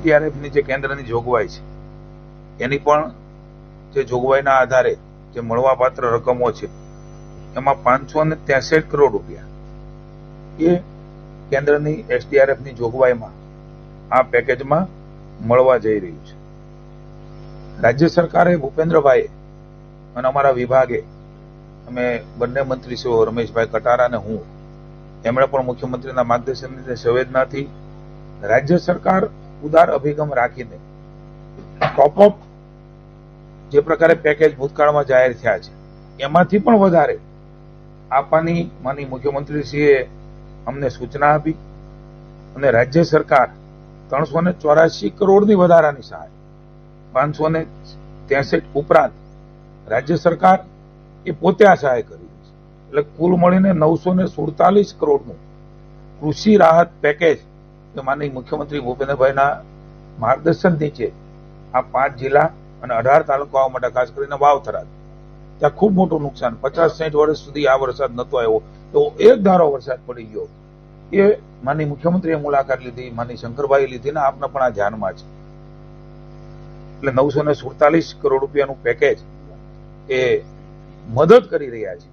એસડીઆરએફની જે કેન્દ્રની જોગવાઈ છે, એની પણ જે જોગવાઈના આધારે જે મળવાપાત્ર રકમો છે, એમાં પાંચસો ને ત્રેસઠ કરોડ રૂપિયા. એ કેન્દ્રની એસડીઆરએફની જોગવાઈમાં આ પેકેજમાં મળવા જઈ રહ્યું છે. રાજ્ય સરકારે ભૂપેન્દ્રભાઈ અને અમારા વિભાગે, અમે બંને મંત્રીશ્રીઓ, રમેશભાઈ કટારા અને હું, એમણે પણ મુખ્યમંત્રીના માર્ગદર્શનની સંવેદનાથી રાજ્ય સરકાર ઉદાર અભિગમ રાખીને ટોપઅપ જે પ્રકારે પેકેજ ભૂતકાળમાં જાહેર થયા છે, એમાંથી પણ વધારે આપવાની માની મુખ્યમંત્રીશ્રીએ અમને સૂચના આપી અને રાજ્ય સરકાર ત્રણસો ને ચોરાશી કરોડની વધારાની સહાય, પાંચસો ને ત્રેસઠ ઉપરાંત રાજ્ય સરકાર એ પોતે આ સહાય કરી છે. એટલે કુલ મળીને નવસો ને સુડતાલીસ કરોડનું કૃષિ રાહત પેકેજ એ માનનીય મુખ્યમંત્રી ભૂપેન્દ્રભાઈના માર્ગદર્શન નીચે આ પાંચ જિલ્લા અને અઢાર તાલુકાઓ માટે ખાસ કરીને વાવથરા ત્યાં ખૂબ મોટું નુકસાન, પચાસ સાઠ વર્ષ સુધી આ વરસાદ નહોતો આવ્યો. તો એક ધારો વરસાદ પડી ગયો. એ માની મુખ્યમંત્રીએ મુલાકાત લીધી માની શંકરભાઈ લીધી ને આપને પણ આ ધ્યાનમાં છે. એટલે નવસો ને સુડતાલીસ કરોડ રૂપિયાનું પેકેજ એ મદદ કરી રહ્યા છે.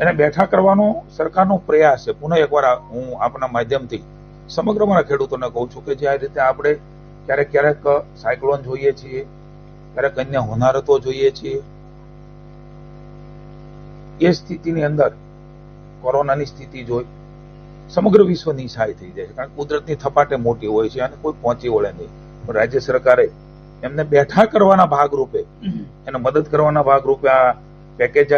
એને બેઠા કરવાનો સરકારનો પ્રયાસ છે. પુનઃ એકવાર હું આપના માધ્યમથી સમગ્ર મારા ખેડૂતોને કહું છું કે જે આ રીતે આપણે ક્યારેક ક્યારેક સાયક્લોન જોઈએ છીએ ક્યારેક અન્ય હોનારતો જોઈએ છીએ. એ સ્થિતિની અંદર કોરોનાની સ્થિતિ જોઈ સમગ્ર વિશ્વની સહાય થઈ જાય છે. કારણ કે કુદરતની થપાટે મોટી હોય છે અને કોઈ પહોંચી વળે નહીં. પણ રાજ્ય સરકારે એમને બેઠા કરવાના ભાગરૂપે એને મદદ કરવાના ભાગરૂપે આ પેકેજ